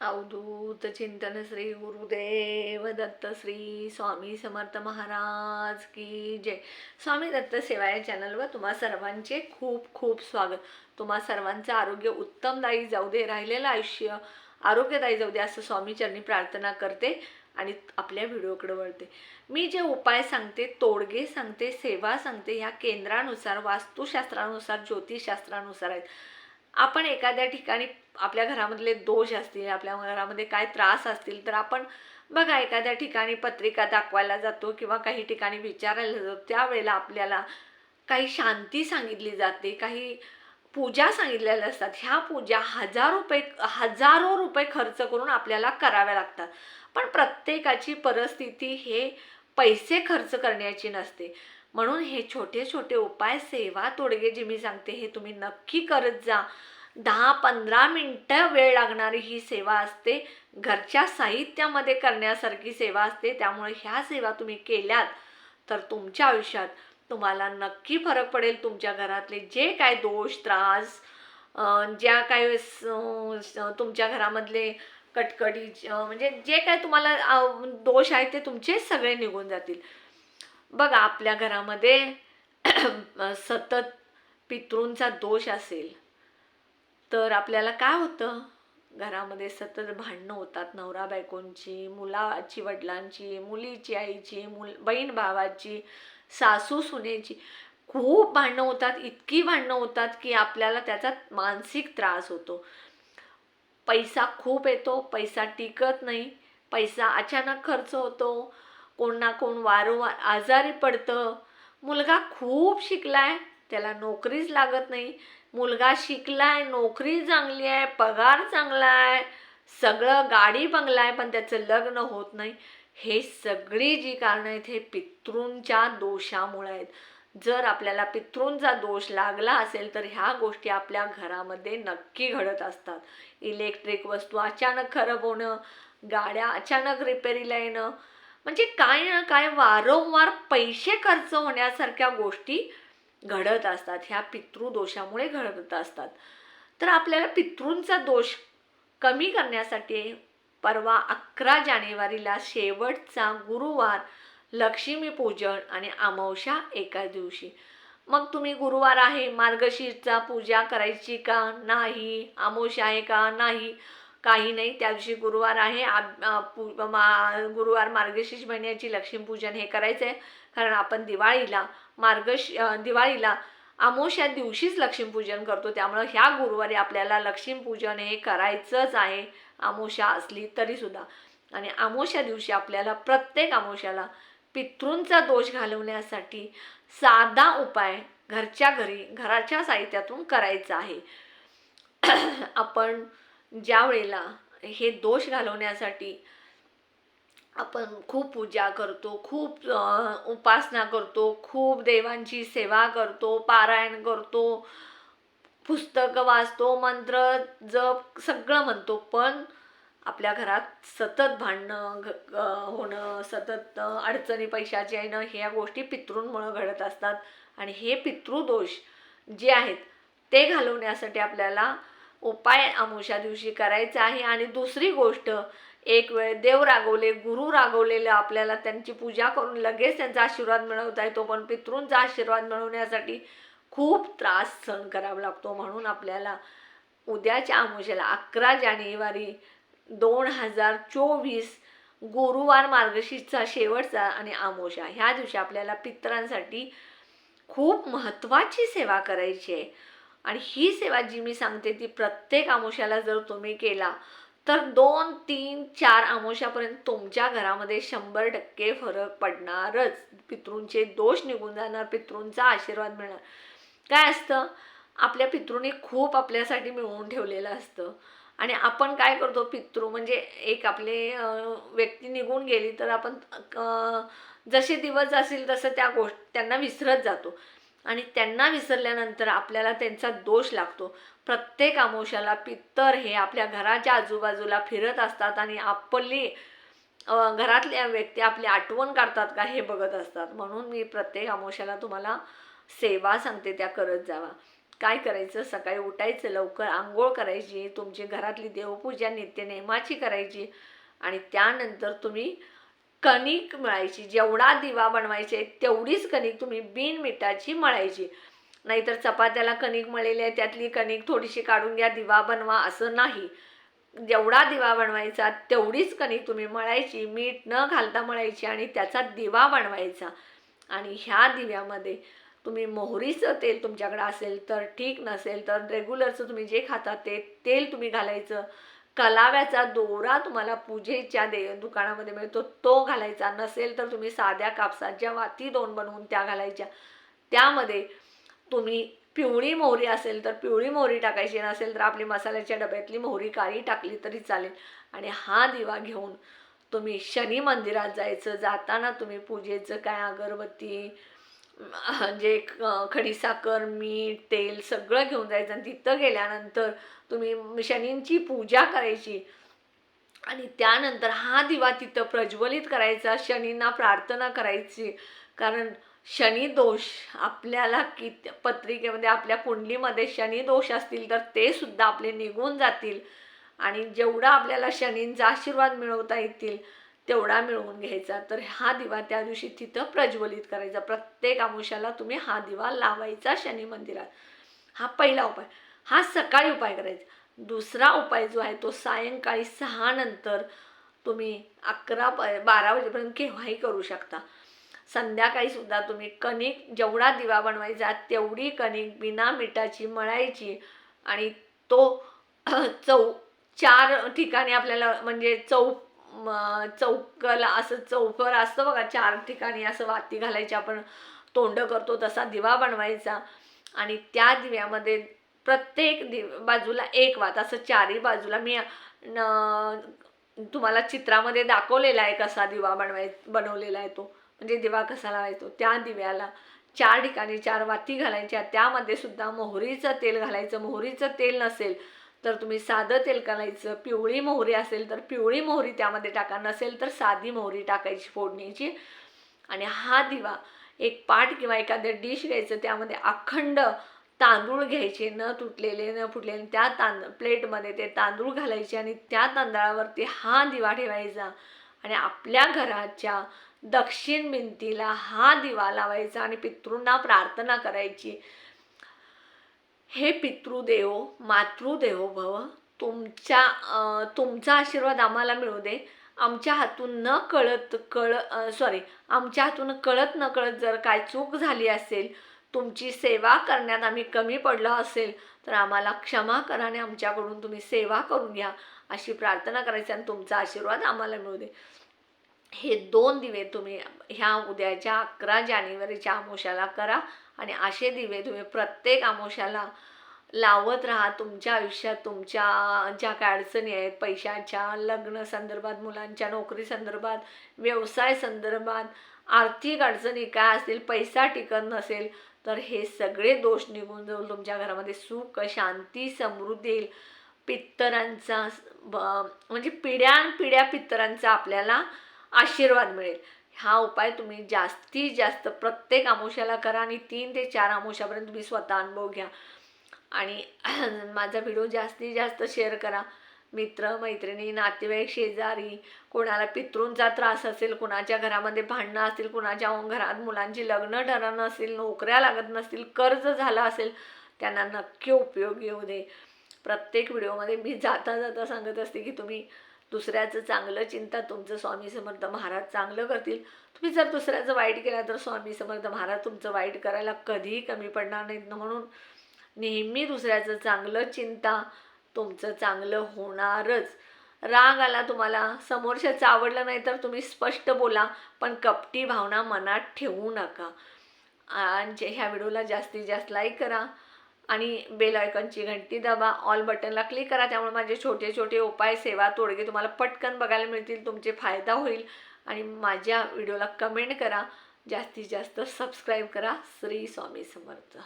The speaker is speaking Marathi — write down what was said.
अवधूत चिंतन श्री गुरुदेव दत्त श्री स्वामी समर्थ महाराज की जय. स्वामी दत्त सेवा या चॅनलवर तुम्हा सर्वांचे खूप खूप स्वागत. तुम्हा सर्वांचं आरोग्य उत्तमदायी जाऊ दे राहिलेलं आयुष्य आरोग्यदायी जाऊ दे असं स्वामीचरणी प्रार्थना करते आणि आपल्या व्हिडिओकडे वळते. मी जे उपाय सांगते तोडगे सांगते सेवा सांगते ह्या केंद्रानुसार वास्तुशास्त्रानुसार ज्योतिषशास्त्रानुसार आहेत. आपण एखाद्या ठिकाणी आपल्या घरामधले दोष असतील आपल्या घरामध्ये काय त्रास असतील तर आपण बघा एखाद्या ठिकाणी पत्रिका दाखवायला जातो किंवा काही ठिकाणी विचारायला जातो त्यावेळेला आपल्याला काही शांती सांगितली जाते काही पूजा सांगितलेल्या असतात. ह्या पूजा हजार रुपये हजारो रुपये खर्च करून आपल्याला कराव्या लागतात. पण प्रत्येकाची परिस्थिती हे पैसे खर्च करण्याची नसते. म्हणून हे छोटे छोटे उपाय सेवा तोडगे जे मी सांगते हे तुम्ही नक्की करत जा. दहा पंधरा मिनटं वेळ लागणारी ही सेवा असते. घरच्या साहित्यामध्ये करण्यासारखी सेवा असते. त्यामुळे ह्या सेवा तुम्ही केल्यात तर तुमच्या आयुष्यात तुम्हाला नक्की फरक पडेल. तुमच्या घरातले जे काय दोष त्रास ज्या काय तुमच्या घरामधले कटकटी म्हणजे जे काय तुम्हाला दोष आहेत ते तुमचे सगळे निघून जातील. बघा आपल्या घरामध्ये सतत पितृंचा दोष असेल तर आपल्याला काय होतं? घरामध्ये सतत भांडणं होतात. नवरा बायकोंची मुलाची वडिलांची मुलीची आईची मुल बहीण भावाची सासू सुनेची खूप भांडणं होतात. इतकी भांडणं होतात की आपल्याला त्याचा मानसिक त्रास होतो. पैसा खूप येतो. पैसा टिकत नाही. पैसा अचानक खर्च होतो. कोण ना कोण वारंवार आजारी पडतं. मुलगा खूप शिकलाय त्याला नोकरीच लागत नाही. मुलगा शिकलाय नोकरी चांगली आहे पगार चांगला आहे सगळं गाडी बंगला आहे पण त्याचं लग्न होत नाही. हे सगळी जी कारणं आहेत हे पितृंच्या दोषामुळे आहेत. जर आपल्याला पितृंचा दोष लागला असेल तर ह्या गोष्टी आपल्या घरामध्ये नक्की घडत असतात. इलेक्ट्रिक वस्तू अचानक खराब होणं गाड्या अचानक रिपेरीला येणं म्हणजे काय ना काय वारंवार पैसे खर्च होण्यासारख्या गोष्टी घडत असतात. ह्या पितृदोषामुळे घडत असतात. तर आपल्याला पितृंचा दोष कमी करण्यासाठी परवा अकरा जानेवारीला शेवटचा गुरुवार लक्ष्मीपूजन आणि अमावस्या एका दिवशी. मग तुम्ही गुरुवार आहे मार्गशीरचा पूजा करायची का नाही अमावस्या आहे का नाही काही नाही. त्या दिवशी गुरुवार आहे. आ- मा गुरुवार मार्गशीर्ष महिन्याची लक्ष्मीपूजन हे करायचं आहे कारण आपण दिवाळीला मार्गश दिवाळीला दिवाळीला या दिवशीच लक्ष्मीपूजन करतो. त्यामुळं ह्या गुरुवारी आपल्याला लक्ष्मीपूजन हे करायचंच आहे. आमोशा असली तरीसुद्धा आणि अमावस्या दिवशी आपल्याला प्रत्येक अमावस्याला पितृंचा दोष घालवण्यासाठी साधा उपाय घरच्या घरी घराच्या साहित्यातून करायचा आहे. आपण ज्या वेळेला हे दोष घालवण्यासाठी आपण खूप पूजा करतो खूप उपासना करतो खूप देवांची सेवा करतो पारायण करतो पुस्तकं वाचतो मंत्र जप सगळं म्हणतो. पण आपल्या घरात सतत भांडणं घ- होणं सतत अडचणी पैशाचे येणं ह्या गोष्टी पितृंमुळं घडत असतात. आणि हे पितृदोष जे आहेत ते घालवण्यासाठी आपल्याला उपाय अमावस्या दिवशी करायचा आहे. आणि दुसरी गोष्ट एक वेळ देव रागवले गुरु रागवलेलं आपल्याला त्यांची पूजा करून लगेच त्यांचा आशीर्वाद मिळवता येतो. पण पितृंचा आशीर्वाद मिळवण्यासाठी खूप त्रास सहन करावा लागतो. म्हणून आपल्याला उद्याच्या अमुषेला अकरा जानेवारी दोन हजार चोवीस गुरुवार मार्गशीर्षचा शेवटचा आणि आमोशा. ह्या दिवशी आपल्याला पितरांसाठी खूप महत्त्वाची सेवा करायची आहे. आणि ही सेवा जी मी सांगते ती प्रत्येक अमावस्याला जर तुम्ही केला तर दोन तीन चार अमावस्यापर्यंत तुमच्या घरामध्ये शंभर टक्के फरक पडणारच. पितृंचे दोष निघून जाणार पितृंचा आशीर्वाद मिळणार. काय असतं? आपल्या पितृंनी खूप आपल्यासाठी मिळवून ठेवलेलं असतं. आणि आपण काय करतो? पितृ म्हणजे एक आपले व्यक्ती निघून गेली तर आपण जसे दिवस असेल तसं त्या गोष्ट त्यांना विसरत जातो. आणि त्यांना विसरल्यानंतर आपल्याला त्यांचा दोष लागतो. प्रत्येक आमोशाला पित्तर हे आपल्या घराच्या आजूबाजूला फिरत असतात आणि आपली घरातल्या व्यक्ती आपली आठवण काढतात का हे बघत असतात. म्हणून मी प्रत्येक आमोशाला तुम्हाला सेवा सांगते त्या करत जावा. काय करायचं? सकाळी उठायचं लवकर आंघोळ करायची तुमची घरातली देवपूजा नित्यनेमाची करायची आणि त्यानंतर तुम्ही कणिक मळायची जेवढा दिवा बनवायचे तेवढीच कणिक तुम्ही बिन मिठाची मळायची. नाहीतर चपात्याला कणिक मळलेली आहे त्यातली कणिक थोडीशी काढून घ्या दिवा बनवा असं नाही. जेवढा दिवा बनवायचा तेवढीच कणिक तुम्ही मळायची मीठ न घालता मळायची आणि त्याचा दिवा बनवायचा. आणि ह्या दिव्यामध्ये तुम्ही मोहरीचं तेल तुमच्याकडे असेल तर ठीक नसेल तर रेग्युलरचं तुम्ही जे खाता ते तेल तुम्ही घालायचं. कलाव्याचा दोरा तुम्हाला पूजेच्या दे दुकानामध्ये मिळतो. तो घालायचा. नसेल तर तुम्ही साध्या कापसाच्या वाती दोन बनवून त्या घालायच्या. त्यामध्ये तुम्ही पिवळी मोहरी असेल तर पिवळी मोहरी टाकायची. नसेल तर आपली मसाल्याच्या डब्यातली मोहरी काळी टाकली तरी चालेल. आणि हा दिवा घेऊन तुम्ही शनी मंदिरात जायचं. जाताना तुम्ही पूजेचं काय अगरबत्ती म्हणजे खडीसाखर मीठ तेल सगळं घेऊन जायचं. आणि तिथं गेल्यानंतर तुम्ही शनींची पूजा करायची. आणि त्यानंतर हा दिवा तिथं प्रज्वलित करायचा. शनींना प्रार्थना करायची. कारण शनी दोष आपल्याला कित पत्रिकेमध्ये आपल्या कुंडलीमध्ये शनी दोष असतील तर ते सुद्धा आपले निघून जातील. आणि जेवढा आपल्याला शनींचा आशीर्वाद मिळवता येतील तेवढा मिळवून घ्यायचा. तर हा दिवा त्या दिवशी तिथं प्रज्वलित करायचा. प्रत्येक आमुषाला तुम्ही हा दिवा लावायचा शनी मंदिरात. हा पहिला उपाय. हा सकाळी उपाय करायचा. दुसरा उपाय जो आहे तो सायंकाळी सहा नंतर तुम्ही अकरा प बारा वाजेपर्यंत केव्हाही करू शकता. संध्याकाळी सुद्धा तुम्ही कणिक जेवढा दिवा बनवायचा तेवढी कणिक बिना मिठाची मळायची आणि तो चौ चार ठिकाणी आपल्याला म्हणजे चौ चौकला असं चौकर असतं बघा चार ठिकाणी असं वाती घालायची आपण तोंड करतो तसा दिवा बनवायचा. आणि त्या दिव्यामध्ये प्रत्येक दिव बाजूला एक वात असं चारही बाजूला मी न, तुम्हाला चित्रामध्ये दाखवलेला आहे कसा दिवा बनवाय बनवलेला आहे तो. म्हणजे दिवा कसा लावायचो त्या दिव्याला चार ठिकाणी चार वाती घालायच्या. त्यामध्ये सुद्धा मोहरीचं तेल घालायचं. मोहरीचं तेल नसेल तर तुम्ही साधं तेल करायचं पिवळी मोहरी असेल तर पिवळी मोहरी त्यामध्ये टाका नसेल तर साधी मोहरी टाकायची फोडणीची. आणि हा दिवा एक पाट किंवा एखादं डिश घ्यायचं त्यामध्ये अखंड तांदूळ घ्यायचे न तुटलेले न फुटलेले त्या तांद प्लेटमध्ये ते तांदूळ घालायचे आणि त्या तांदळावरती हा दिवा ठेवायचा. आणि आपल्या घराच्या दक्षिण भिंतीला हा दिवा लावायचा आणि पितृंना प्रार्थना करायची. हे पितृदेव मातृदेवो भव तुमच्या तुमचा आशीर्वाद आम्हाला मिळू दे. आमच्या हातून न कळत कळ सॉरी आमच्या हातून कळत न कळत जर काय चूक झाली असेल तुमची सेवा करण्यात आम्ही कमी पडलो असेल तर आम्हाला क्षमा करा आणि आमच्याकडून तुम्ही सेवा करून घ्या अशी प्रार्थना करायची आणि तुमचा आशीर्वाद आम्हाला मिळू दे. हे दोन दिवे तुम्ही ह्या उद्याच्या अकरा जानेवारीच्या आमोशाला करा. आणि असे दिवे तुम्ही प्रत्येक आमोशाला लावत राहा. तुमच्या आयुष्यात तुमच्या ज्या काय अडचणी आहेत पैशाच्या लग्न संदर्भात मुलांच्या नोकरी संदर्भात व्यवसाय संदर्भात आर्थिक अडचणी काय असतील पैसा टिकत नसेल तर हे सगळे दोष निघून जाऊन तुमच्या घरामध्ये सुख शांती समृद्धी येईल. पित्तरांचा ब- म्हणजे पिढ्या पिढ्या पित्तरांचा आपल्याला आशीर्वाद मिळेल. हा उपाय तुम्ही जास्तीत जास्त प्रत्येक आमुष्याला करा आणि तीन ते चार आमुष्यापर्यंत तुम्ही स्वतः अनुभव घ्या. आणि माझा व्हिडिओ जास्तीत जास्त शेअर करा. मित्र मैत्रिणी नातेवाईक शेजारी कोणाला पितृंचा त्रास असेल कुणाच्या घरामध्ये भांडणं असतील कुणाच्या घरात मुलांची लग्न ठरत नसतील नोकऱ्या लागत नसतील कर्ज झालं असेल त्यांना नक्की उपयोग येऊ दे. प्रत्येक व्हिडिओमध्ये मी जाता जाता सांगत असते की तुम्ही दुसऱ्याचं चांगलं चिंता तुमचं स्वामी समर्थ महाराज चांगलं करतील. तुम्ही जर दुसऱ्याचं वाईट केलं तर स्वामी समर्थ महाराज तुमचं वाईट करायला कधीही कमी पडणार नाहीत. म्हणून नेहमी दुसऱ्याचं चांगलं चिंता तुमचं चांगलं होणारच. राग आला तुम्हाला समोरच्याचं आवडलं नाही तर तुम्ही स्पष्ट बोला पण कपटी भावना मनात ठेवू नका. आणि ह्या व्हिडिओला जास्तीत जास्त लाईक करा. आणि बेल आयकॉनची घंटी दाबा. ऑल बटनला क्लिक करा. त्यामुळे माझे छोटे छोटे उपाय सेवा तोडगे तुम्हाला पटकन बघायला मिळतील. तुमचे फायदा होईल. आणि माझ्या व्हिडिओला कमेंट करा. जास्तीत जास्त सबस्क्राईब करा. श्री स्वामी समर्थ.